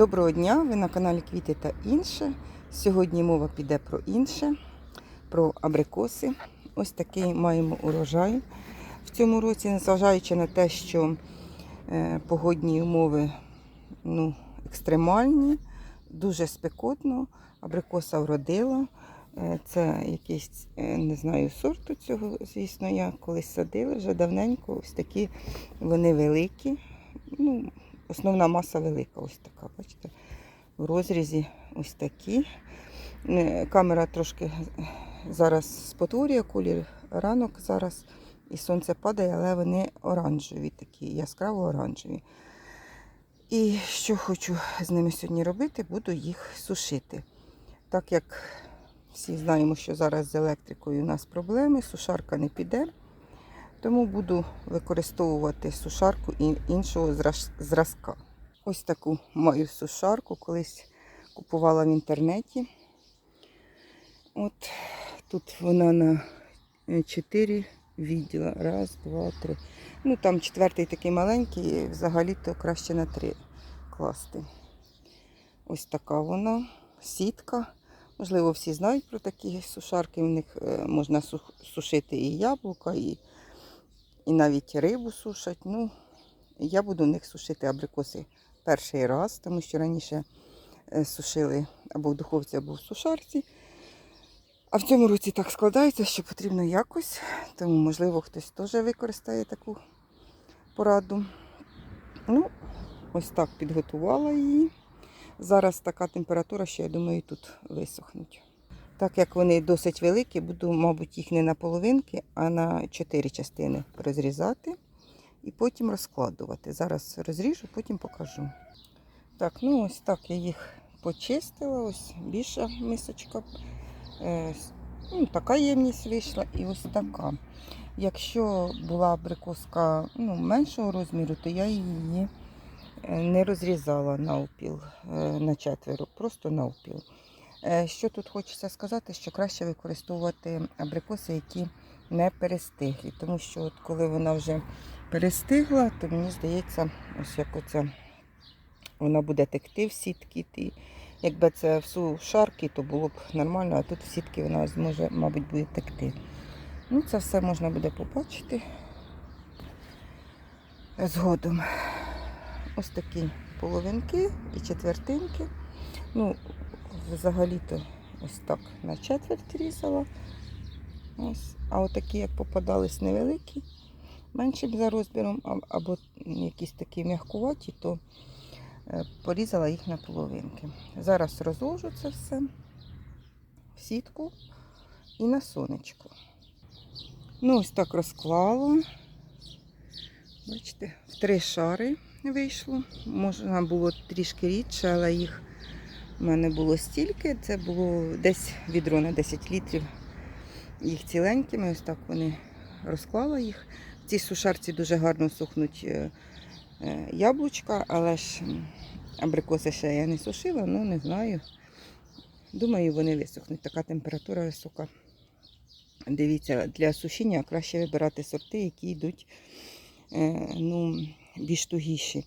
Доброго дня! Ви на каналі Квіти та інше. Сьогодні мова піде про інше, про абрикоси. Ось такий маємо урожай в цьому році, незважаючи на те, що е, погодні умови ну, екстремальні, дуже спекотно. Абрикоса вродила. Е, Це якийсь, е, не знаю, сорту цього, звісно, я колись садила вже давненько. Ось такі вони великі. Ну, Основна маса велика, ось така, бачите, в розрізі ось такі. Е, Камера трошки зараз спотворює колір ранок зараз, і сонце падає, але вони оранжеві, такі, яскраво оранжеві. І що хочу з ними сьогодні робити, буду їх сушити. Так як всі знаємо, що зараз з електрикою у нас проблеми, сушарка не піде. Тому буду використовувати сушарку іншого зразка. Ось таку маю сушарку, колись купувала в інтернеті. От тут вона на 4 відділа. Раз, два, три. Ну там четвертий такий маленький, взагалі-то краще на три класти. Ось така вона, сітка. Можливо, всі знають про такі сушарки. В них е, можна сушити і яблука, і і навіть рибу сушать. Ну, я буду в них сушити абрикоси перший раз, тому що раніше е, сушили або в духовці, або в сушарці. А в цьому році так складається, що потрібно якось, тому, можливо, хтось теж використає таку пораду. Ну, ось так підготувала її. Зараз така температура, що я думаю, тут висохнуть. Так як вони досить великі, буду, мабуть, їх не на половинки, а на чотири частини розрізати і потім розкладувати. Зараз розріжу, потім покажу. Так, ну ось так я їх почистила. Ось більша мисочка. Е, ну, така ємність вийшла і ось така. Якщо була абрикоска ну, меншого розміру, то я її е, не розрізала навпіл е, на четверо, просто навпіл. Е, Що тут хочеться сказати, що краще використовувати абрикоси, які не перестиглі. Тому що от коли вона вже перестигла, то мені здається, ось як оця вона буде текти в сітки. ті. Якби це в сушарки, то було б нормально, а тут в сітки вона зможе, мабуть, буде текти. Ну, це все можна буде побачити згодом. Ось такі половинки і четвертинки. Ну, взагалі-то ось так на четверть різала. Ось. А отакі, як попадались невеликі, менші б за розміром, або якісь такі м'якуваті, то е, порізала їх на половинки. Зараз розложу це все в сітку і на сонечко. Ну, ось так розклала. Бачите, в три шари вийшло. Можна було трішки рідше, але їх у мене було стільки. Це було десь відро на 10 літрів. Їх ціленькими, ось так вони розклала їх. В цій сушарці дуже гарно сухнуть е, е, яблучка, але ж абрикоси ще я не сушила, ну не знаю. Думаю, вони висохнуть. Така температура висока. Дивіться, для сушіння краще вибирати сорти, які йдуть е, ну, більш тугіші.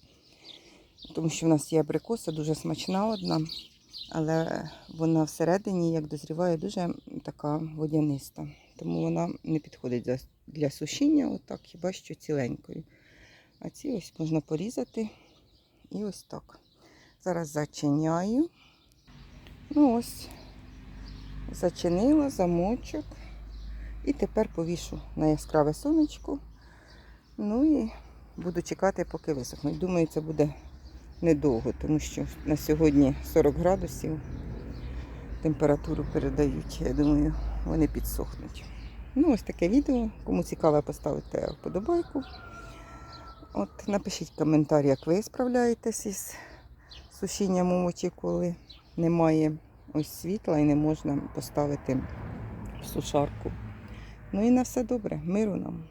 Тому що в нас є абрикоса, дуже смачна одна, але вона всередині, як дозріває, дуже така водяниста. Тому вона не підходить для сушіння, отак, хіба що ціленькою. А ці ось можна порізати і ось так. Зараз зачиняю. Ну ось, зачинила замочок. І тепер повішу на яскраве сонечко. Ну і буду чекати, поки висохнуть. Думаю, це буде недовго, тому що на сьогодні 40 градусів температуру передають. Я думаю, вони підсохнуть. Ну, ось таке відео. Кому цікаво, поставте вподобайку. От напишіть коментар, як ви справляєтесь із сушінням овочів, коли немає ось світла і не можна поставити в сушарку. Ну і на все добре. Миру нам.